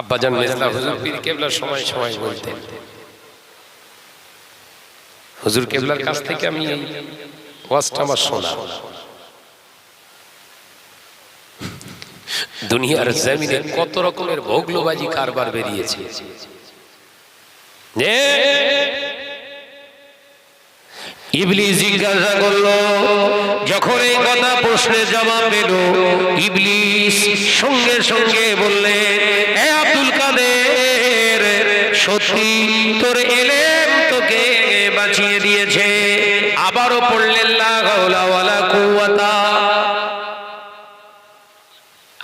আব্বাজান মেজলা হুজুর পীর কেবলার সময় সময় বলতেন। হুজুর কেবলার কাছ থেকে আমি ওয়াজটা আমার শোনা। দুনিয়ার জমিনে কত রকমের ভোগলোবাজি কারবার বেরিয়েছে। যে ইবলিস জিজ্ঞাসা করল যখন এই কথা প্রশ্নের জবাব পেল ইবলিস সঙ্গে সঙ্গে বললে এ আব্দুল কাদের সত্যি তোর এলেম তোকে বাঁচিয়ে দিয়েছে। আবারও পড়লেন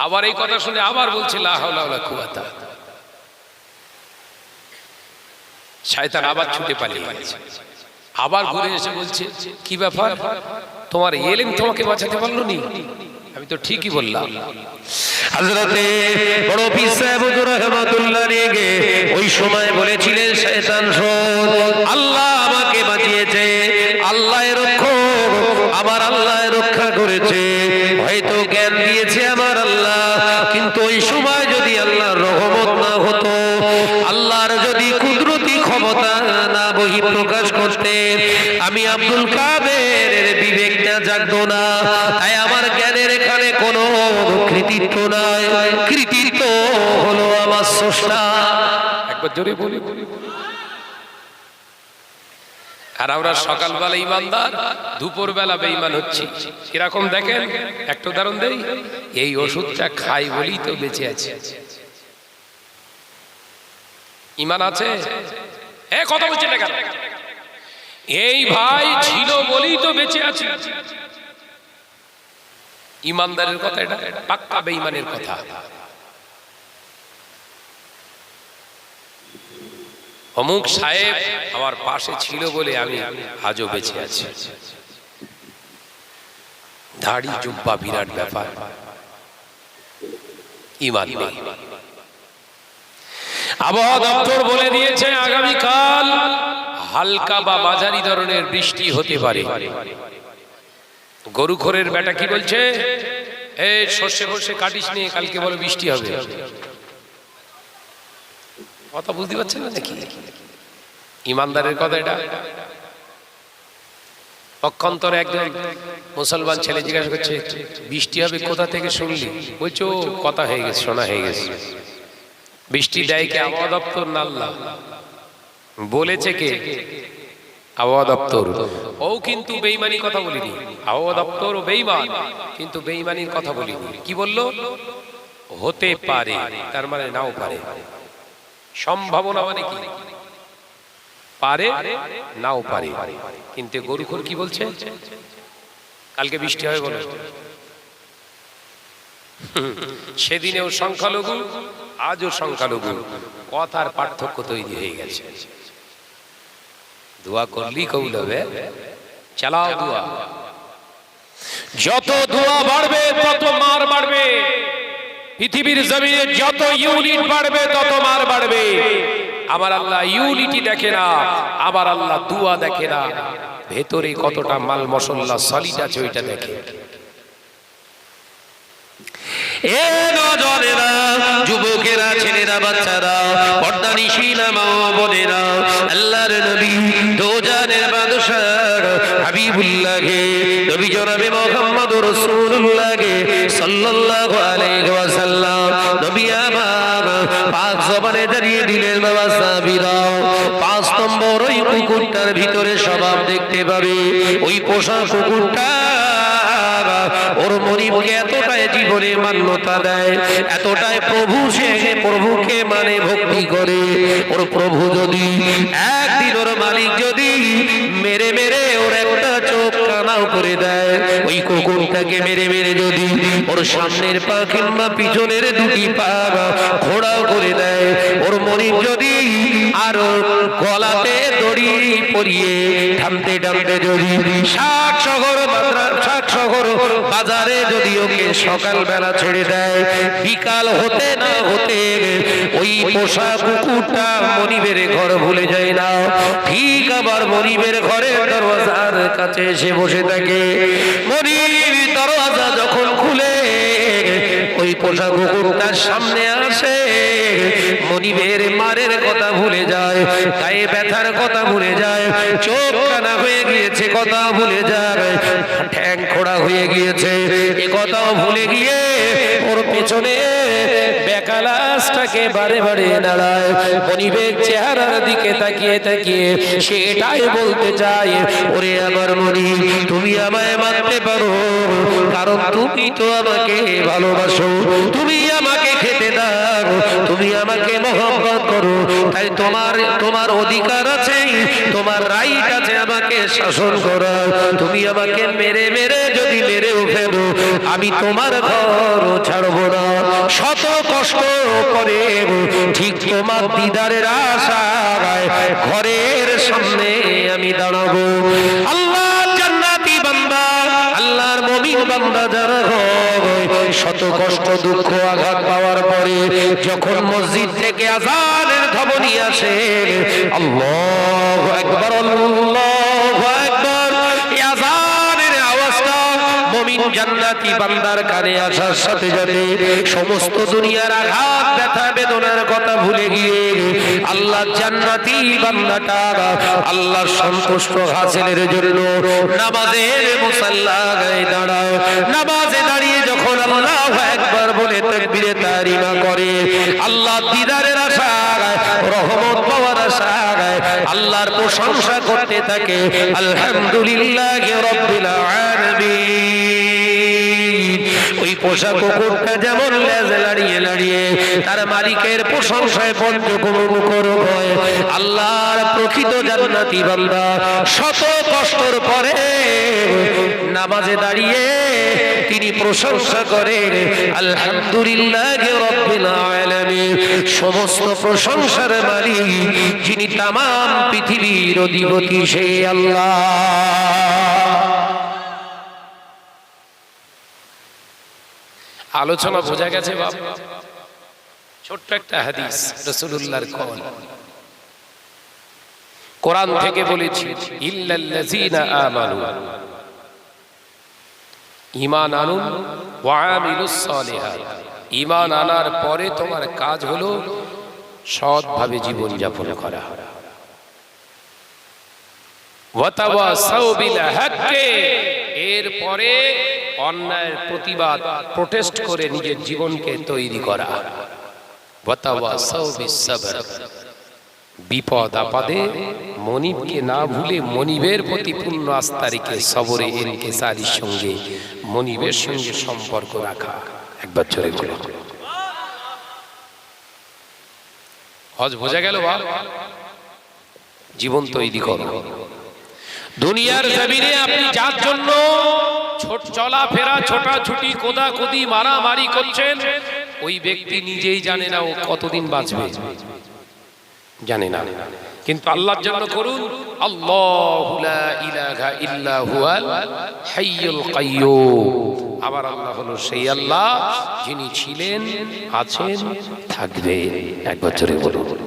আবার এই কথা শুনে আবার বলছে কুওয়াতা। শয়তান আবার ছুটে পালিয়ে আবার ঘুরে এসে বলছে, কি ব্যাপার? তোমার এলেম তোমাকে বাঁচাতে পারল নি? আমি তো ঠিকই বললাম। হযরতে বড় হুজুর রহমাতুল্লাহ রেগে ওই সময় বলেছিলেন, শয়তান শোন আল্লাহ আমাকে বাঁচিয়েছে, আল্লাহ রক্ষক, আমার আল্লাহ রক্ষা করেছে, হয়তো জ্ঞান দিয়েছে আমার আল্লাহ, কিন্তু ওই সময় যদি আল্লাহর রহমত না হতো, আল্লাহর যদি কুদরতি ক্ষমতা না বহি প্রকাশ করতে, আমি আব্দুল কাদের আমার একবার জোরে বলি। আর আমরা সকালবেলা ইমানদার দুপুর বেলা হচ্ছি। দেখেন? একটা উদাহরণ দেই। এই ওষুধটা খাই বলেই তো বেঁচে আছে। ইমান আছে? এ এই ভাই ছিল বলেই তো বেঁচে আছে। ইমানদারের কথা এটা, পাক্কা বেঈমানের কথা। অমুক সাহেব আমার পাশে ছিল বলে আমি আজও বেঁচে আছি। দাড়ি জুব্বা বিরাট ব্যাপার। ইমান নেই। আবহাওয়া দপ্তর বলে দিয়েছে, আগামীকাল হালকা বা মাঝারি ধরনের বৃষ্টি হতে পারে। গরু খোরের বেটা কি বলছে? এ, সর্ষে ফর্ষে কাটিস নিয়ে কালকে বলে বৃষ্টি হবে। কথা বুঝতে পারছেন না? নাকি ইমানদারের কথা এটা। পক্ষান্তরে একজন মুসলমান ছেলে জিজ্ঞাসা করছে, বৃষ্টি হবে কোথা থেকে শুনলি? বলছো কথা হয়ে গেছে, শোনা হয়ে গেছে। বৃষ্টি দেয় কে? আবহাওয়া দপ্তর না আল্লাহ? বলেছে কে? আবহাওয়া দপ্তর। ও কিন্তু বেইমানি কথা বলিনি। আবহাওয়া দপ্তর ও বেইমান কিন্তু বেইমানির কথা বলিনি। কি বলল? হতে পারে, তার মানে নাও পারে। সম্ভাবনা মানে কি? পারে নাও পারে। কিন্তু গরুখোর কি বলছে? কালকে বৃষ্টি হবে বলে সেদিনেও সংখ্যালঘু আজও সংখ্যালঘু কথার পার্থক্য তৈরি হয়ে গেছে। দোয়া করলি কৌল হবে চালাও দোয়া। যত দোয়া বাড়বে তত বাড়বে পৃথিবীর জমিনে যত ইউনিট বাড়বে, তত মার বাড়বে। আমার আল্লাহ ইউনিটি দেখে না, আবার আল্লাহ দুয়া দেখে না। ভেতরে কতটা মাল মশল্লা সলিড আছে ওইটা দেখে। এ নজরেরা, যুবকেরা, ছেলেরা, বাচ্চারা, পর্দা নিশিনা মা বোনেরা আল্লাহর নবী, দোজানের হাবিবুল্লাহকে, নবী জনাবে মুহাম্মদ সাল্লাল্লাহু আলাইহি ওয়াসাল্লাম, নবী আমার পাক জবানে দাঁড়িয়ে দিলেন, বাবা সাবিরা পাঁচ নম্বর ওই কুকুরটার ভিতরে স্বভাব দেখতে পাবে, ওই পোষা কুকুরটা ওর মনিবকে এতটাই জীবনে মান্যতা দেয়, এতটাই প্রভু সে প্রভুকে মানে ভক্তি করে। ওর প্রভু যদি একদিন ওর মালিক যদি মেরে মেরে ওর একটা চোখ কানাও করে দেয়, ওই কুকুরটাকে মেরে মেরে যদি ওর সামনের পা কিংবা পিছনের দুটি পা ঘোড়াও করে দেয়। ওর মনিব যদি আর গলাতে দড়ি পরিয়ে টানতে টানতে যদি ষাট শহর ষাট শহর বাজারে যদি ওকে সকাল বেলা ছেড়ে দেয়, বিকাল হতে না হতে ওই পোষা কুকুরটা মনিবের ঘর ভুলে যায় না। ঠিক আবার মনিবের ঘরে দরওয়াজার কাছে এসে বসে থাকে। মনিব পোষা কুকুর তার সামনে আসে। মনিবের মারের কথা ভুলে যায়, গায়ে ব্যথার কথা ভুলে যায়, চোখ কানা হয়ে গিয়েছে কথা ভুলে যায়, ঠ্যাং খোড়া হয়ে গিয়েছে, এ কথাও ভুলে গিয়ে ওর পেছনে বেকালাসটাকে বারে বারে দাঁড়ায় মনিবের চেহারার দিকে তাকিয়ে তাকিয়ে সেটাই বলতে চায়, ওরে আমার মনি, তুমি আমায় মানতে পারো, কারণ তুমি তো আমাকে ভালোবাসো, তুমি আমাকে খেতে দাও। তুমি আমাকে মহব্বত করো। তাই তোমার তোমার অধিকার আছে তোমার রাইট আছে আমাকে শাসন করার। তুমি আমাকে মেরে মেরে যদি মেরেও ফেলো, আমি তোমার ঘর ছাড়বো না। শত কষ্ট করে ঠিক তোমার দিদারের আশায় ঘরের সামনে আমি দাঁড়াবো। আল্লাহ বান্দা যারা শত কষ্ট, দুঃখ, আঘাত পাওয়ার পরে যখন মসজিদ থেকে আজানের ধ্বনি আসে, আল্লাহ একবার আল্লাহ জান্নাতি বান্দার কানে আসার সাথে সাথে সমস্ত দুনিয়ার আঘাত, ব্যথা, বেদনার কথা ভুলে গিয়ে আল্লাহ জান্নাতি বান্দাটা আল্লাহর সন্তুষ্ট হাসিলের জন্য নামাজের মুসাল্লা গায়ে দাঁড়ায়। নামাজে দাঁড়িয়ে যখন আল্লাহ একবার বলে তাকবীরে তারিমা করে, আল্লাহ দিদারের আশায়, রহমত পাওয়ার আশায় আল্লাহর প্রশংসা করতে থাকে, আলহামদুলিল্লাহ রব্বিল আলামিন। পোষা কুকুরটা যেমন লেজ লাড়িয়ে লাড়িয়ে তার মালিকের প্রশংসায় পঞ্চকুমুখ করো হয় আল্লাহর প্রকৃত জান্নাতি বান্দা শত কষ্টর পরে নামাজে দাঁড়িয়ে তিনি প্রশংসা করেন, আলহামদুলিল্লাহ রব্বিল আলামিন। সমস্ত প্রশংসার মালিক যিনি তাম পৃথিবীর অধিপতি সে আল্লাহ। আলোচনা বোঝা গেছে বাপ। ছোট্ট একটা হাদিস রসুল্লাহর কল কোরআন থেকে বলেছি, ইল্লাল্লাযীনা আমানু, ঈমান আনুন ওয়া আমিলুস সালিহাত। ঈমান আনার পরে তোমার কাজ হলো সৎভাবে জীবন যাপন করা। হাক্কি এরপরে অন্যায়ের প্রতিবাদ প্রোটেস্ট করে নিজের জীবনকে তৈরি করা। বিপদ আপদে মনিবকে না ভুলে মনিবের প্রতি পূর্ণ আস্থা রেখে সবরে এনকে সারির সঙ্গে মনিবের সঙ্গে সম্পর্ক রাখা। একবার চলে চলে হজ বোঝা গেল বা? জীবন তৈরি করো। দুনিয়ার জমিনে আপনি যার জন্য ছোট চলাফেরা ছোটাছুটি কোদাকুদি মারামারি করছেন ওই ব্যক্তি নিজেই জানে না ও কতদিন বাঁচবে। জানে না। কিন্তু আল্লাহর জন্য করুন আবার আল্লাহ হলো সেই আল্লাহ যিনি ছিলেন আছেন থাকবেন। একবার জোরে বলুন।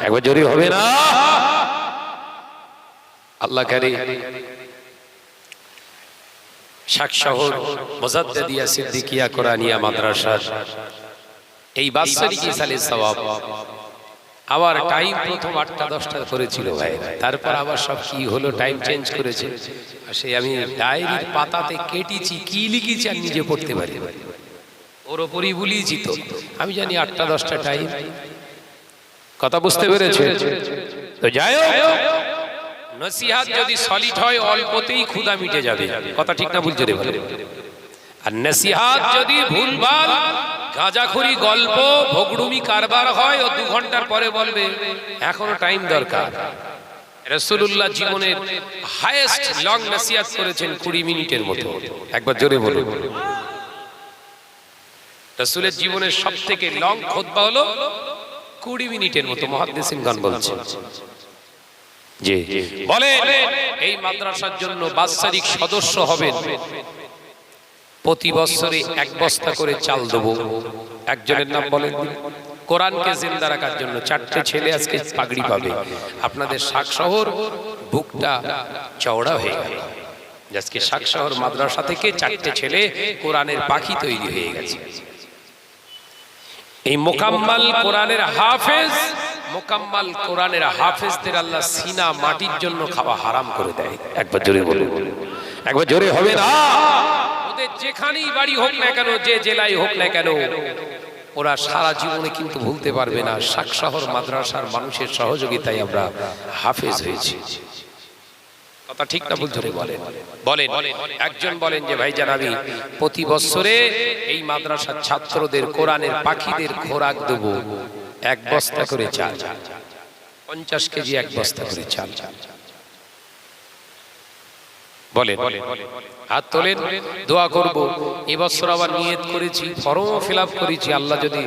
একবার জোরে হবে না? আল্লাহ কারি শাক শহর মোজাদ্দেদিয়া সিদ্দিকিয়া কোরআনিয়া মাদ্রাসা। এই বাৎসরিক সালে সওয়াব। আবার টাইম প্রথম আটটা, দশটা করেছিল ভাই। তারপর আবার সব কি হলো, টাইম চেঞ্জ করেছে। আর সেই আমি ডায়েরির পাতাতে কেটেছি, কি লিখেছি আর নিজে পড়তে পারি ওর ওপরই বলিয়েছি তো। আমি জানি আটটা, দশটা টাইম। কথা বুঝতে পেরেছে? তো যাই হোক। নসিহাত যদি সলিড হয়, অল্পতেই ক্ষুধা মিটে যাবে। কথা ঠিক না ভুলছে রে আর নসিহাত যদি ভুলভাল, গাঁজাখুরি গল্প, ভগড়ুমি কারবার হয়, ও দু ঘণ্টার পরে বলবে, এখনও টাইম দরকার। রসুল্লাহ জীবনের হাইয়েস্ট লং নসিহাত করেছেন কুড়ি মিনিটের মতো। একবার জোরে বলুন। রসুলের জীবনের সব থেকে লং খোদবা হলো, কুড়ি মিনিটের মতো। মহাদ্দেসিন গান বলছে এই মাদ্রাসার জন্য সদস্য হবেন। প্রতি বছরে এক বস্তা করে চাল দেব। একজনের নাম বলেন কোরআনকে জিন্দা রাখার জন্য চারটে ছেলে আজকে পাগড়ি পাবে। আপনাদের শাক শহর বুকটা চওড়া হয়ে গেল। আজকে শাক শহর মাদ্রাসা থেকে চারটে ছেলে কোরআনের পাখি তৈরি হয়ে গেছে। এই মোকাম্মাল কোরআনের হাফেজ মোকাম্মাল কোরআনের হাফেজদের আল্লাহ সিনা মাটির জন্য খাওয়া হারাম করে দেয়। একবার জোরে বলে একবার জোরে হবে না। ওদের যেখানেই বাড়ি হোক না কেন, যে জেলায় হোক না কেন, ওরা সারা জীবনে কিন্তু ভুলতে পারবে না। শাক শহর মাদ্রাসার মানুষের সহযোগিতায় আমরা হাফেজ হয়েছি। কথা ঠিক না ভুল ধরে বলেন। বলেন, একজন বলেন যে, ভাইজান, আমি প্রতি বছরে এই মাদ্রাসার ছাত্রদের, কোরআনের পাখিদের খোরাক দেব। এক বস্তা করে চাল। পঞ্চাশ কেজি এক বস্তা করে চাল। বলেন, হাত তোলেন, দোয়া করব। এবছর আবার নিয়ত করেছি করেছি। আল্লাহ যদি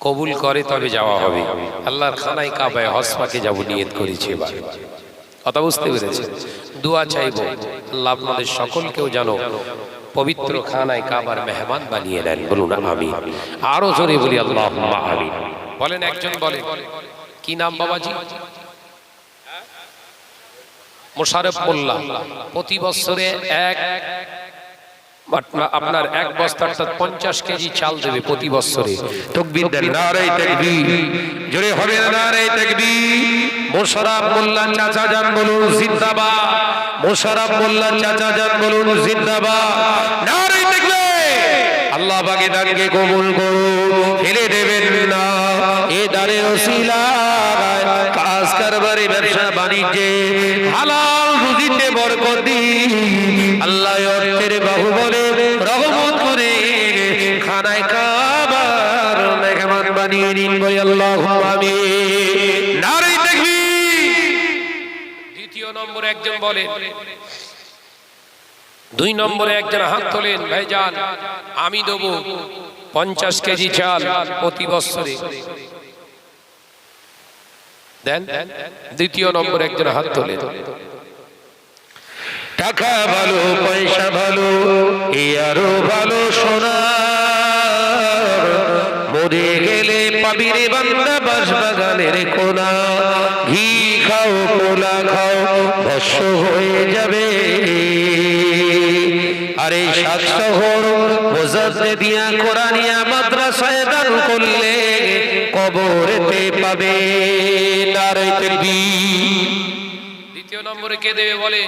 কবুল করে, তবে যাওয়া হবে। আল্লাহর খানায় কাবায় হসপাকে যাব, নিয়ত করেছি এবার। কথা বুঝতে পেরেছে দোয়া চাইব। আল্লাহ আপনাদের সকলকেও জানো পবিত্র খানায় কাবার মেহমান বানিয়ে নেন বলুন আমি আরও জোরে বলি আল্লাহ আমি বলেন, একজন বলেন কি নাম বাবাজি? মোশারফ মোল্লা। প্রতি বছরে এক আপনার এক পঞ্চাশ কেজি চাল দেবে প্রতি বছরে। জোরে হবে মোশাররফ মোল্লা চাচা বলুন, জিন্দাবাদ। মোশাররফ মোল্লা চাচা জান বলুন, জিন্দাবাদ। নারে তাকবীর আল্লাহ পাকে দানকে কবুল করো ফেলে দেবেন না। এ দারে ওসিলা কাজ কারবারে, ব্যবসা, বাণিজ্যে হালাল রুজিতে বরকত দিন। আল্লাহ অর্থের বাহুবলে রহমত করে খানায় কাবার মেহমান বানিয়ে নিন বই আল্লাহ আমি নারী দেখবি দ্বিতীয় নম্বরে একজন বলেন দুই নম্বরে একজন হাত তোলেন, ভাইজান, আমি দেবো পঞ্চাশ কেজি চাল প্রতি বছরে। দেন, দ্বিতীয় নম্বরে একজন হাত তোলেন। টাকা ভালো, পয়সা ভালো, এ আরও ভালো সোনা। মরে গেলে পাবি রে বান্দা বাস বাগানের কোনা। ঘি খাও, কোলা খাও ভস্য হয়ে যাবে। আরে সাত শহর মোজাদ্দে দিয়া কোরআনিয়া মাদ্রাসায় দান করলে কবরেতে পাবে নারে তাকবীর দ্বিতীয় নম্বরে কে দেবে বলে?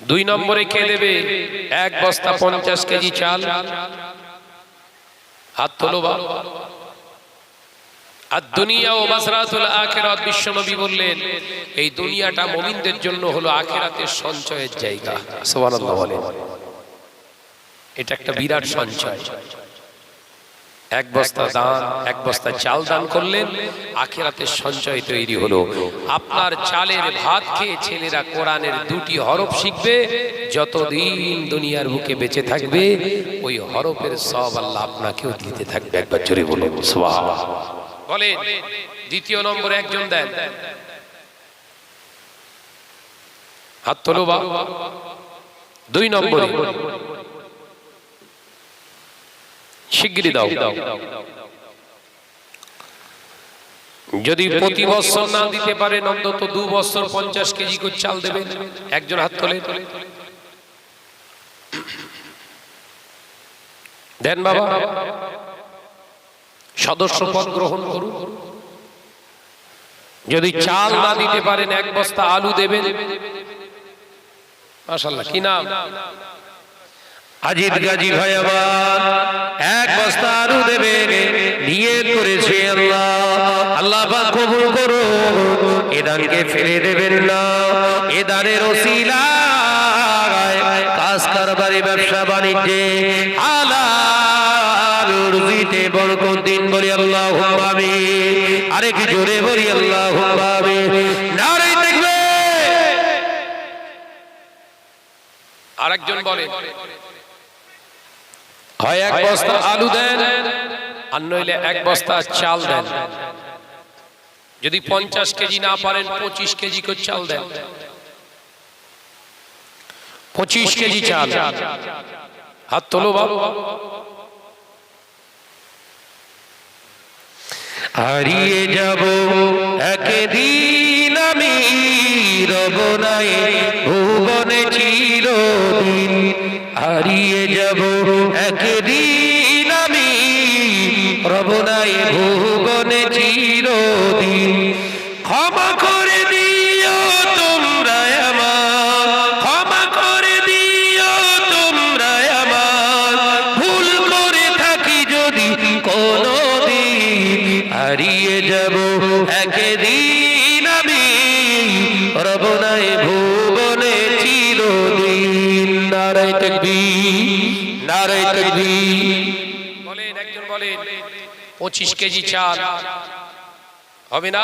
দুই নম্বরে কে দেবে? এক বস্তা পঞ্চাশ কেজি চাল। হাত তোলো আর দুনিয়া ও মাসরাতুল আখেরাত বিশ্বনবী বললেন এই দুনিয়াটা মুমিনদের জন্য হলো আখেরাতের সঞ্চয়ের জায়গা। সুবহানাল্লাহ বলেন। এটা একটা বিরাট সঞ্চয়। এক বস্তা দান, এক বস্তা চাল দান করলেন আখেরাতের সঞ্চয় তৈরি হলো। আপনার চালের ভাত খেয়ে ছেলেরা কোরআনের দুটি হরফ শিখবে, যতদিন দুনিয়ার বুকে বেঁচে থাকবে, ওই হরফের সব আল্লাহ আপনাকেও দিতে থাকবে। একবার জোরে বলুন, সুবহানাল্লাহ। বলে দ্বিতীয় নম্বরে একজন দেন। হাত তোলো বা। দুই নম্বরে। শিগগিরি দাও। যদি প্রতি বছর না দিতে পারেন অন্তত দু বছর পঞ্চাশ কেজি করে চাল দেবেন একজন হাত তোলে। দেন বাবা। সদস্য পদ গ্রহণ করুন। যদি চাল না দিতে পারেন এক বস্তা আলু দেবেন। মাশাল্লাহ কি নাম? আজিদ গাজী ভাই ফেলে দেবেন না। এ দানের ওসিলায় কাজ কারবারে ব্যবসা বাণিজ্যে হালাল রুজিতে বরকত দিন বলি আল্লাহ আরেক জোরে বলি আল্লাহ আমি নারে দেখবে আরেকজন বলে হয় এক বস্তা আলু দেন আর নইলে এক বস্তা চাল দেন। যদি পঞ্চাশ কেজি না পারেন, পঁচিশ কেজি করে চাল দেন। পঁচিশ কেজি চাল। হাত তোলো বাবু হারিয়ে যাব, একদিন আমি রব নাই, ভুবনে চিরদিন। হারিয়ে যাব, একদিন কেজি চাল। হবে না?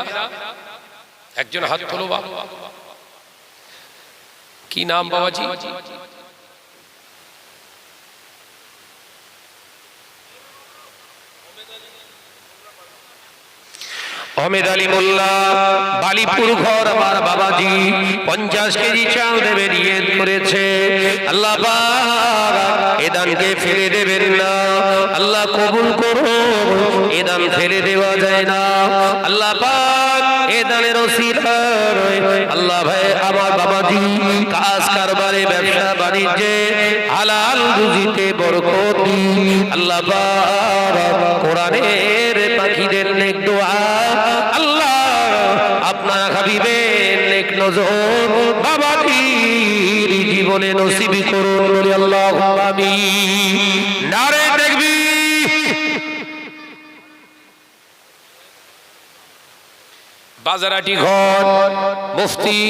একজন হাত তোলো কি নাম বাবাজি? অমেদ আলী মোল্লা, বালিপুর ঘর আমার বাবাজি, পঞ্চাশ কেজি চাল দেবে নিয়ে করেছে। আল্লাহ এ দানকে ফেলে দেবেন না। আল্লাহ কবুল করো। এ দান ফেলে দেওয়া যায় না। আল্লাহ পাক এ দানের আল্লাহ ভাই, আমার বাবাজি কাজ কারবারে, ব্যবসা বাণিজ্যে হালাল রুজিতে বরকত। আল্লাহ পাক কোরআনের পাখিদের নেক দোয়া। আল্লাহ আপনার হাবিবের নেক নজর বাবাজির জীবনে নসিবি করুন আল্লাহ আমি নারে দেখবি বাজারাটি ঘর, মুফতি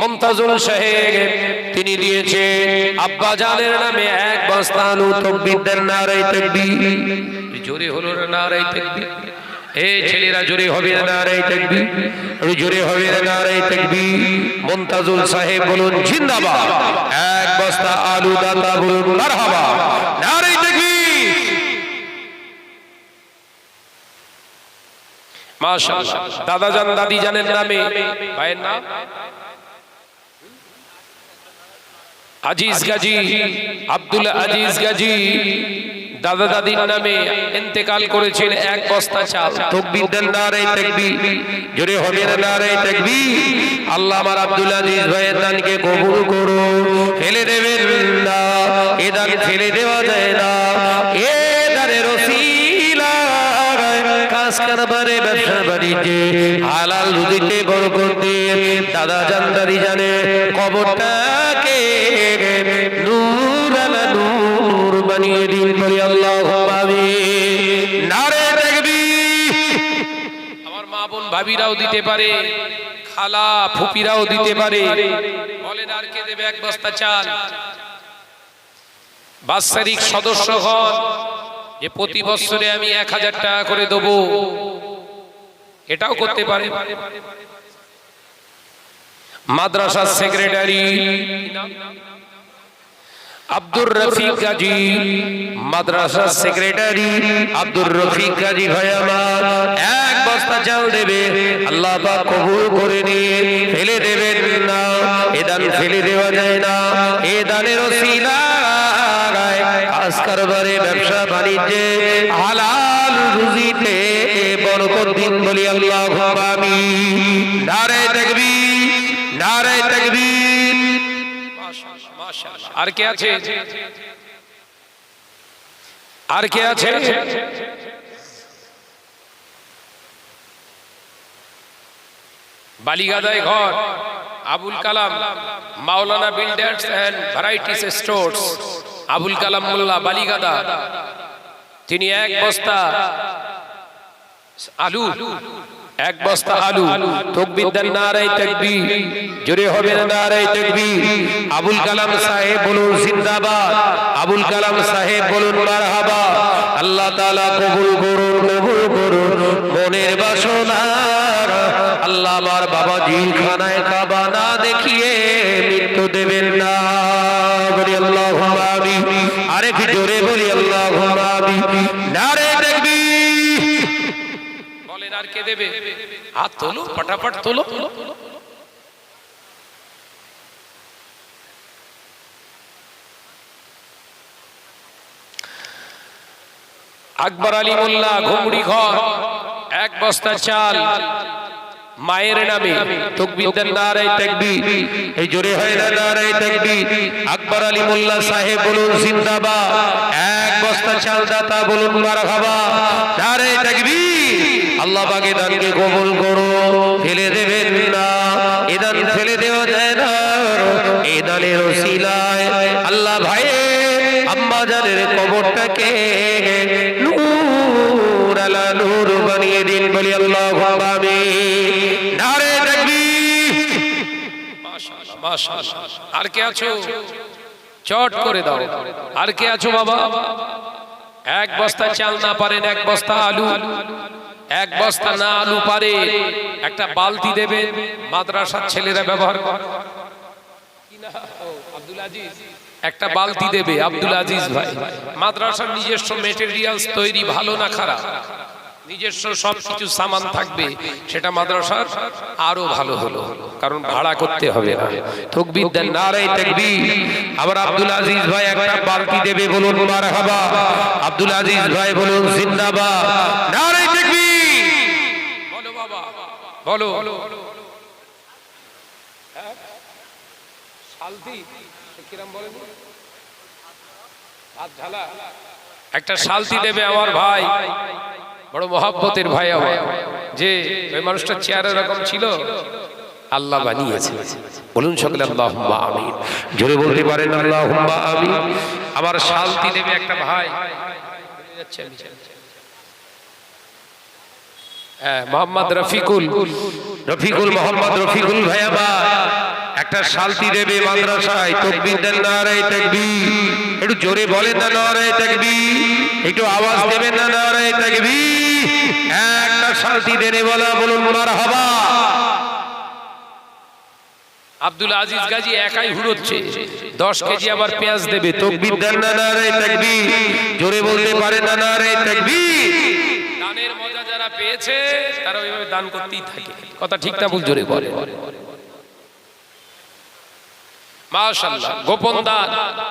মমতাজুল সাহেব তিনি দিয়েছেন আব্বা জানের নামে এক বস্তা তকবিরদের নারাই তকবির। জোরে হলো না নারাই তকবির। এই ছেলেরা জোরে হবে না নারাই তকবির। আরও জোরে হবে না নারাই তকবির। মমতাজুল সাহেব বলুন, জিন্দাবাদ। এক বস্তা আলু দাতা বলুন, মারহাবা। নারাই তকবির মাশাআল্লাহ। দাদা জান দাদি জানের নামে। ভাইয়ের নাম? আজিজ গাজী, আব্দুল আজিজ গাজী। দাদা দাদির নামে ইন্তেকাল করেছেন এক বস্তা চাল। তকবির নারে তকবির। জোরে হবে নারে তকবির। আল্লাহ আমার আব্দুল আজিজ ভাইয়ের দানকে কবুল করো। ফেলে দেবেন না, এ দান ফেলে দেওয়া যায় না। এ দানের ওসিলা কাজ কারবারে বাণিজ্যে হালাল রুজিতে বরকত দিয়ে দাদা জানদারি জানে কবরটাকে আমার মা বোন ভাবিরাও দিতে পারে, খালা ফুপিরাও দিতে পারে। এক বস্তা বাৎসরিক সদস্য হন, যে প্রতি বছরে আমি এক হাজার টাকা করে দেবো। এটাও করতে পারে। মাদ্রাসার সেক্রেটারি আব্দুর রফিক গাজী। মাদ্রাসার সেক্রেটারি আব্দুর রফিক গাজী ভাই আমার। এক বস্তা চাল দেবে। আল্লাহ পাক কবুল করে নিয়ে ফেলে দেবেন না। এ দান ফেলে দেওয়া যায় না। এ দানের ওসিলায় কাজ কারবারে ব্যবসা বাণিজ্যে বরকত দিন বলি আল্লাহ আমি? নারে তাকবীর নারে তাকবীর। আর কে আছে? আর কে আছে? বালিগাদায় ঘর, Abul Kalam, Maulana builders and varieties stores, Abul Kalam Molla, Baligada. তিনি এক বস্তা আলু এক বস্তা আলু তকবির নারাই তাকবীর জোরে হবে না নারাই তাকবীর। আবুল কালাম সাহেব বলুন জিন্দাবাদ। আবুল কালাম সাহেব বলুন মারহাবা। আল্লাহ তাআলা কবুল করুন কবুল করুন মনের বাসনা আল্লাহ আমার বাবা জিলখানায় কাবা না দেখিয়ে মৃত্যু দেবেন না। দেবে। হাত তোলো পটাপট তোলো। আকবর আলী মোল্লা, ঘুমড়ি ঘর, এক বস্তা চাল, মায়ের নামে, তকবির নারাই তাকবীর। এই জোরে হয় না নারাই তাকবীর। আকবর আলী মোল্লা সাহেব বলুন, জিন্দাবাদ। এক বস্তা চাল দাতা বলুন, মারহাবা। নারাই এ দানকে কবুল করো, ফেলে দেবেন না। এ দান ফেলে দেওয়া যায় না। এ দানের ওসিলায় আল্লাহ ভাই আম্মা জানের কবরটাকে দিন আল্লাহ আর কে আছো? চট করে আর কে আছো বাবা? এক বস্তা চাল না পারেন, এক বস্তা আলু। এক বস্তা না আলু পারে একটা বালতি দেবে মাদ্রাসার ছেলেরা ব্যবহার করে। একটা বালতি দেবে, আব্দুল আজিজ ভাই। মাদ্রাসার নিজস্ব মেটেরিয়ালস তৈরি, ভালো না খারাপ? নিজস্ব সব কিছু সামান থাকবে, সেটা মাদ্রাসার আরও ভালো হলো, কারণ ভাড়া করতে হবে আবার আব্দুল আজিজ ভাই একটা বালতি দেবে বলুন আব্দুল আজিজ ভাই বলুন, জিন্দাবাদ। বলো। একটা শালতি দেবে আমার ভাই বড় মহাব্বতের ভাই আমার। যে ওই মানুষটা চেয়ার এরকম ছিল আল্লাহ বানিয়েছে। বলুন সকলে আল্লাহ আমিন। জোরে বলতে পারেন আল্লাহুম্মা আমিন। আমার শালতি দেবে একটা ভাই। মোহাম্মদ রফিকুল। রফিকুল। মোহাম্মদ রফিকুল ভাই আমার একটা শান্তি দেবে মাদ্রাসায় তকবীর দেন নারে তাকবীর। একটু জোরে বলেন না নারে তাকবীর। একটু আওয়াজ দেবেন না নারে তাকবীর। একটা শান্তি দেনে বলা বলুন মারহাবা। আব্দুল আজিজ গাজী একাই হুড়োচ্ছে। দশ কেজি আবার পেঁয়াজ দেবে। তকবীর দেন না নারে তাকবীর। জোরে বলতে পারেন না নারে তাকবীর। দানের মজা পেয়েছে, তারা ওইভাবে দান করতেই থাকে। কথা ঠিক না, ভুল জোরে গোপন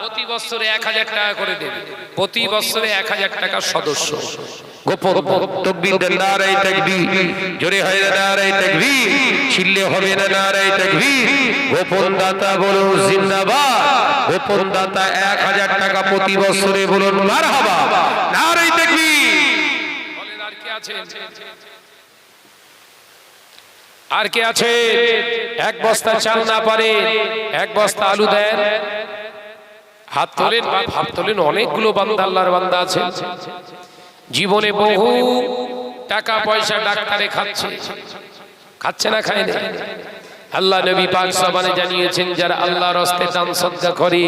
প্রতি বছরে করে গোপন হবে দাতা বলুন, জিন্দাবাদ। গোপন দাতা এক হাজার টাকা প্রতি বছরে বলুন, মারহাবা। নারে আর কে আছে? এক বস্তা চাল না পারে, এক বস্তা আলু দেন হাত তোলেন বা হাত তোলেন, অনেকগুলো বান্দা, আল্লাহর বান্দা আছে। জীবনে বহু টাকা, পয়সা ডাক্তারে খাচ্ছে। খাচ্ছে না, খায় না। আল্লাহ নবী পাক সবানে জানিয়েছেন, যারা আল্লাহর হস্তে দান সদকা করে,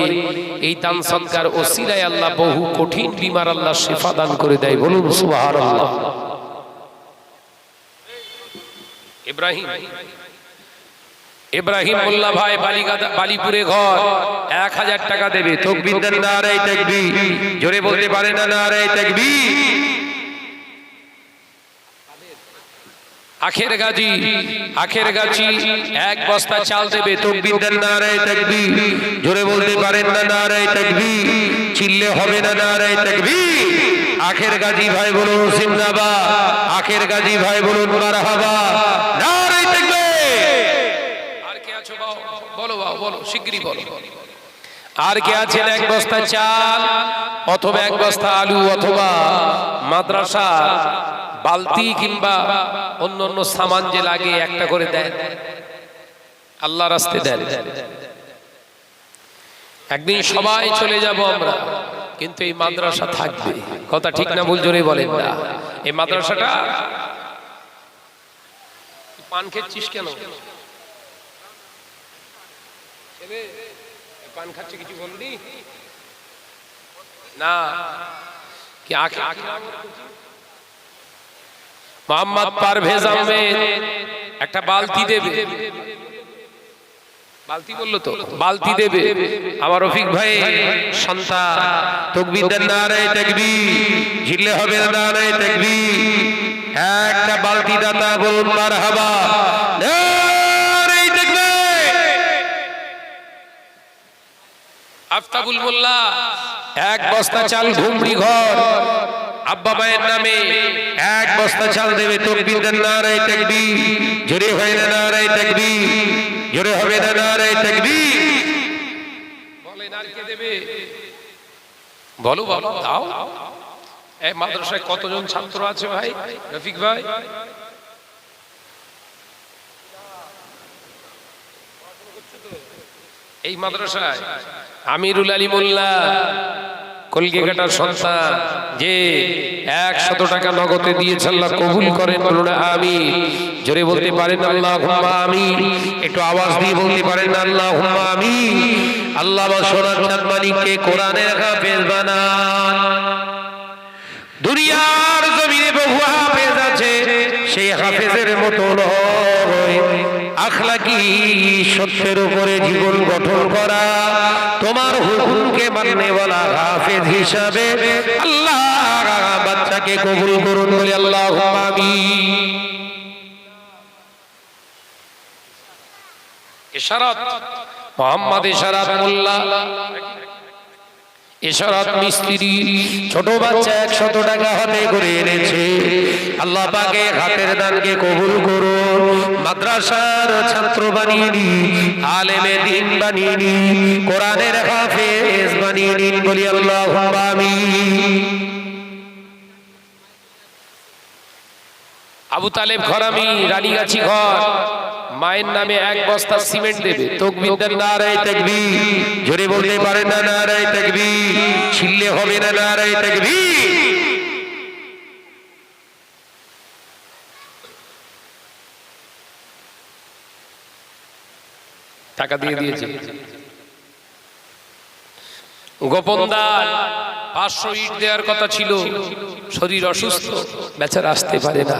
এই দান সদকার ওসিলায় আল্লাহ বহু কঠিন বিমার আল্লাহ শিফা দান করে দেয়। বলুন সুবহানাল্লাহ। ইব্রাহিম। ইব্রাহিম মোল্লা ভাই বালিপুরে ঘর। এক হাজার টাকা দেবে। তো না দেন নারে তাকবীর। জোরে বলতে পারে না রে তাকবীর। আখের গাজি আখের গাছি এক বস্তা চাল দেবে তকবীর দেন নারে তাকবীর জোরে বলতে পারেন না নারে তাকবীর। চিল্লে হবে না নারে তাকবীর। আখের গাজী ভাই বলুন জিন্দাবাদ। আখের গাজী ভাই বলুন মারহাবা। নারে তাকবীর। আর কে আছো? বলো বলো শিগগিরই বলো। আর কে আছেন এক বস্তা চাল অথবা এক বস্তা আলু অথবা মাদ্রাসা বালতি কিংবা অন্য অন্য সামান যে লাগে একটা করে দেন। আল্লাহ রাস্তে দেন। একদিন সবাই চলে যাব আমরা কিন্তু এই মাদ্রাসা থাকবে। কথা ঠিক না ভুল জোরে বলেন না। এই মাদ্রাসাটা পান খেচ্ছিস কেন? পান খাচ্ছে কিছু বলনি না। কি আখে মোহাম্মদ পারভেজ আহমেদ। একটা বালতি দেবে। বালতি বলল তো? বালতি দেবে। আমার রফিক ভাই সন্তান। তকবীর দেন নারে তাকবীর। ঝিল্লে হবে না নারে তাকবীর। একটা বালতি দাতা বলুন মারহাবা। নারে আফতাবুল মোল্লা। এক বস্তা চাল ঘুমড়ি ঘর। আব্বা মায়ের নামে এক বস্তা চাল দেবে তকবির দেন না জোরে হয় না না রায় জোরে হবে না না রায় বলে বলেন আর কে দেবে? বলো বলো দাও। এই মাদ্রাসায় কতজন ছাত্র আছে ভাই? রফিক ভাই? এই মাদ্রাসায় আমিরুল আলী মোল্লা, কলকাতার সন্তান, যে একশত টাকা নগদে দিয়েছে, আল্লাহ কবুল করেন, বলুন আমি জোরে বলতে পারেন আল্লাহ আমি একটু আওয়াজ দিয়ে বলতে পারেন আল্লাহ আমি আল্লাহ সোনার চাঁদ মানিককে কোরআনের হাফেজ বানান। দুনিয়ার জমিনে বহু হাফেজ আছে, সেই হাফেজের মতো নয়। আখলাকি সত্যের উপরে জীবন গঠন করা, তোমার হুকুমকে মানে বলা হাফেজ হিসাবে। আল্লাহ বাচ্চাকে কবুল করুন বলে আল্লাহ আমি ইশারাত মোহাম্মদ ইশারাত মোল্লা। ইশারাত মিস্ত্রি ছোট বাচ্চা একশত টাকা হাতে করে এনেছে। আল্লাহ পাকে হাতের দানকে কবুল করুন, মাদ্রাসার ছাত্র বানিয়ে দিন আলেমে দিন বানিয়ে দিন কোরআনের হাফেজ বানিয়ে নিন বলি আল্লাহ আমি আবু তালেব ঘরামি রানীগাছি ঘর। মায়ের নামে এক বস্তা সিমেন্ট দেবে। তকবির নারায় তাকবি জোরে বলতে পারে না নারায় তাকবি ছিললে হবে না নারায় তাকবি টাকা দিয়ে দিয়েছে। গোপন দান পাঁচশো ইট দেওয়ার কথা ছিল। শরীর অসুস্থ, বেচার আসতে পারে না।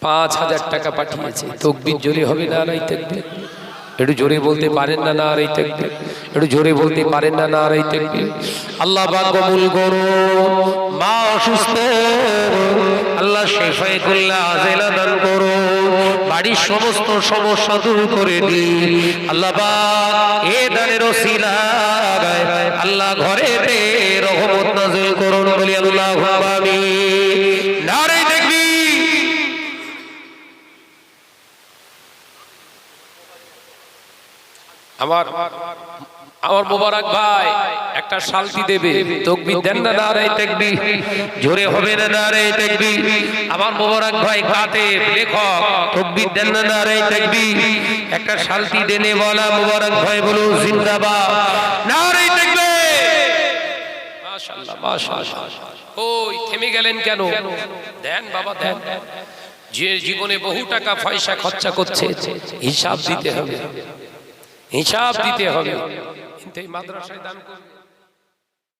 পাঁচ হাজার টাকা পাঠিয়েছে। তকবির জোরে হবে না নাই থাকবে একটু জোরে বলতে পারেন না না আড়াই থাকবে একটু জোরে বলতে পারেন না না আড়াই থাকবে আল্লাহ কবুল করো। মা অসুস্থ। আল্লাহ শেফাই করলে আজেলা দান করো। বাড়ির সমস্ত সমস্যা দূর করে দি আল্লাহ এ দানের আল্লাহ ঘরেতে রহমত নাজিল করুন বলি আল্লাহ আমি নারে দেখবি আমার আমার মোবারক ভাই, একটা শালটি দেবে। তকবির দেন না নারাই দেখবি জোরে হবে না নারাই দেখবি আমার মোবারক ভাই কাতে লেখক, তকবির দেন না নারাই দেখবি একটা শালটি দেনে বলা মোবারক ভাই বলো জিন্দাবাদ। নারাই দেখবে মাশাআল্লাহ মাশাআল্লাহ। ওই, থেমে গেলেন কেন? দেন বাবা, দেন। যে জীবনে বহু টাকা পয়সা খরচা করছে, হিসাব দিতে হবে। হিসাব দিতে হবে। কিন্তু এই মাদ্রাসায় দান করবে।